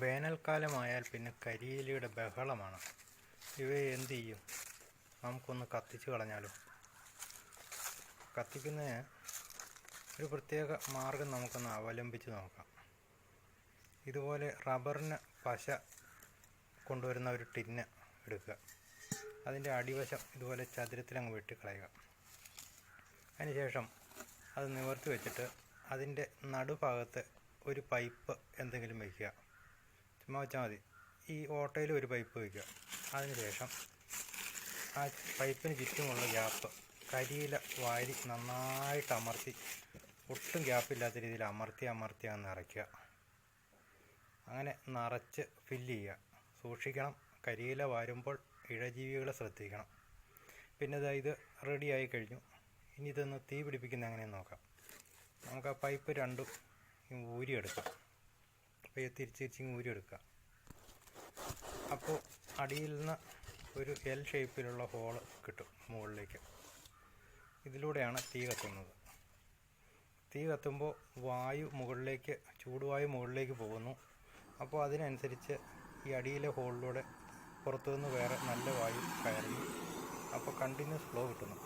വേനൽക്കാലമായാൽ പിന്നെ കരിയിലയുടെ ബഹളമാണ്. ഇവയെ എന്ത് ചെയ്യും? നമുക്കൊന്ന് കത്തിച്ച് കളഞ്ഞാലോ? കത്തിക്കുന്നതിന് ഒരു പ്രത്യേക മാർഗം നമുക്കൊന്ന് അവലംബിച്ച് നോക്കാം. ഇതുപോലെ റബ്ബറിന് പശ കൊണ്ടുവരുന്ന ഒരു ടിന്ന് എടുക്കുക. അതിന്റെ അടിവശം ഇതുപോലെ ചതുരത്തിലങ്ങ് വെട്ടിക്കളയുക. അതിനുശേഷം അത് നിവർത്തി വെച്ചിട്ട് അതിന്റെ നടുഭാഗത്ത് ഒരു പൈപ്പ് എന്തെങ്കിലും വയ്ക്കുക. ചുമ്മാ വെച്ചാൽ മതി. ഈ ഓട്ടയിൽ ഒരു പൈപ്പ് വയ്ക്കുക. അതിനുശേഷം ആ പൈപ്പിന് ചുറ്റുമുള്ള ഗ്യാപ്പ് കരിയില വാരി നന്നായിട്ട് അമർത്തി ഒട്ടും ഗ്യാപ്പില്ലാത്ത രീതിയിൽ അമർത്തി അമർത്തി അങ്ങ് നിറയ്ക്കുക. അങ്ങനെ നിറച്ച് ഫില്ല് ചെയ്യുക. സൂക്ഷിക്കണം. കരിയില വാരുമ്പോൾ ഇഴജീവികളെ ശ്രദ്ധിക്കണം. പിന്നെ ഇതാ ഇത് റെഡി ആയി കഴിഞ്ഞു. ഇനി ഇതൊന്ന് തീ പിടിപ്പിക്കുന്ന എങ്ങനെയെന്ന് നോക്കാം. നമുക്ക് ആ പൈപ്പ് രണ്ടും ഊരിയെടുക്കാം. അപ്പോൾ ഇത് തിരിച്ച് തിരിച്ച് ഊരിയെടുക്കുക അപ്പോൾ അടിയിൽ നിന്ന് ഒരു എൽ ഷേപ്പിലുള്ള ഹോൾ കിട്ടും മുകളിലേക്ക്. ഇതിലൂടെയാണ് തീ കത്തുന്നത്. തീ കത്തുമ്പോൾ വായു മുകളിലേക്ക് ചൂടുവായു മുകളിലേക്ക് പോകുന്നു. അപ്പോൾ അതിനനുസരിച്ച് ഈ അടിയിലെ ഹോളിലൂടെ പുറത്തുനിന്ന് വേറെ നല്ല വായു കയറുന്നു. അപ്പോൾ കണ്ടിന്യൂസ് ഫ്ലോ കിട്ടുന്നു.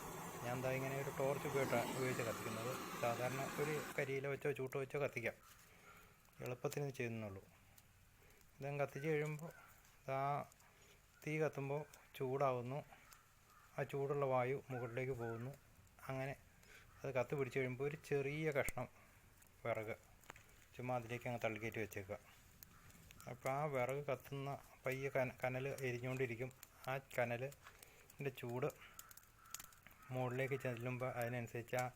ഞാൻ എന്താ ഇങ്ങനെ ഒരു ടോർച്ച് ഉപയോഗിച്ചാണ് ഉപയോഗിച്ച് കത്തിക്കുന്നത്. സാധാരണ ഒരു കരിയില വെച്ചോ ചൂട്ടോ വെച്ചോ കത്തിക്കാം. എളുപ്പത്തിന് ചെയ്യുന്നുള്ളൂ. ഇതും കത്തിച്ച് കഴിയുമ്പോൾ ആ തീ കത്തുമ്പോൾ ചൂടാവുന്നു. ആ ചൂടുള്ള വായു മുകളിലേക്ക് പോകുന്നു. അങ്ങനെ അത് കത്ത് പിടിച്ച് കഴിയുമ്പോൾ ഒരു ചെറിയ കഷ്ണം വിറക് ചുമ്മാ അതിലേക്ക് അങ്ങ് തള്ളിക്കയറ്റി വെച്ചേക്കുക. അപ്പോൾ ആ വിറക് കത്തുന്ന പയ്യെ കന കനൽ എരിഞ്ഞുകൊണ്ടിരിക്കും. ആ കനലിന്റെ ചൂട് മുകളിലേക്ക് ചെല്ലുമ്പോൾ അതിനനുസരിച്ച് ആ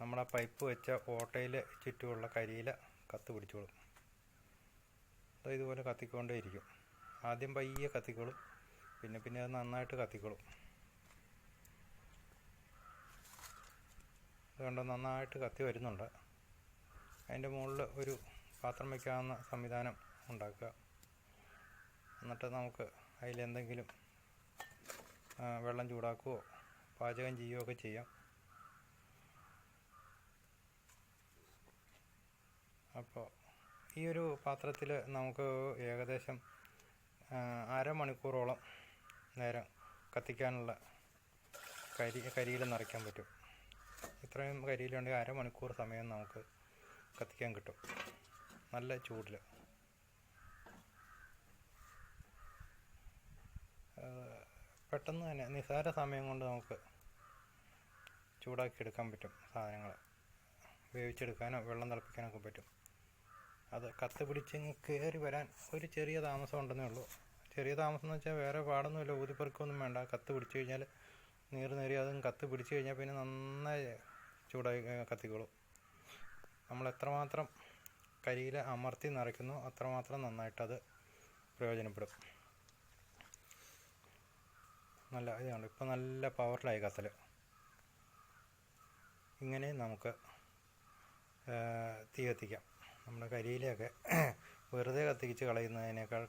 നമ്മുടെ പൈപ്പ് വെച്ച ഓട്ടയിൽ ചുറ്റുമുള്ള കരിയില കത്ത് പിടിച്ചോളും. അത് ഇതുപോലെ കത്തിക്കൊണ്ടേയിരിക്കും. ആദ്യം പയ്യെ കത്തിക്കോളും. പിന്നെ പിന്നെ അത് നന്നായിട്ട് കത്തിക്കോളും. അതുകൊണ്ട് നന്നായിട്ട് കത്തി വരുന്നുണ്ട്. അതിന്റെ മുകളിൽ ഒരു പാത്രം വയ്ക്കാവുന്ന സംവിധാനം ഉണ്ടാക്കുക. എന്നിട്ട് നമുക്ക് അതിലെന്തെങ്കിലും വെള്ളം ചൂടാക്കുകയോ പാചകം ചെയ്യുകയോ ഒക്കെ ചെയ്യാം. അപ്പോൾ ഈ ഒരു പാത്രത്തിൽ നമുക്ക് ഏകദേശം അരമണിക്കൂറോളം നേരം കത്തിക്കാനുള്ള കരി കരിയിൽ നിറയ്ക്കാൻ പറ്റും. ഇത്രയും കരിയിലുണ്ടെങ്കിൽ അരമണിക്കൂർ സമയം നമുക്ക് കത്തിക്കാൻ കിട്ടും. നല്ല ചൂടിൽ. പെട്ടെന്ന് തന്നെ നിസാര സമയം കൊണ്ട് നമുക്ക് ചൂടാക്കി എടുക്കാൻ പറ്റും സാധനങ്ങൾ. വേവിച്ചെടുക്കാനോ വെള്ളം തിളപ്പിക്കാനൊക്കെ പറ്റും. അത് കത്ത് പിടിച്ചിങ്ങ് കയറി വരാൻ ഒരു ചെറിയ താമസം ഉണ്ടെന്നേ ഉള്ളൂ. ചെറിയ താമസം എന്ന് വെച്ചാൽ വേറെ പാടൊന്നുമില്ല ഊതിപ്പെറുക്കൊന്നും വേണ്ട. കത്ത് പിടിച്ചു കഴിഞ്ഞാൽ നീറ് നേറി അതും കത്ത് പിടിച്ചു കഴിഞ്ഞാൽ പിന്നെ നന്നായി ചൂടായി കത്തിക്കോളും. നമ്മൾ എത്രമാത്രം കരിയിൽ അമർത്തി നിറയ്ക്കുന്നു അത്രമാത്രം നന്നായിട്ടത് പ്രയോജനപ്പെടും. നല്ല ഇതാണ് ഇപ്പോൾ നല്ല പവറിലായി കത്തൽ ഇങ്ങനെ നമുക്ക് തീ കത്തിക്കാം. നമ്മുടെ കരിയിലയൊക്കെ വെറുതെ കത്തിച്ച് കളയുന്നതിനേക്കാൾ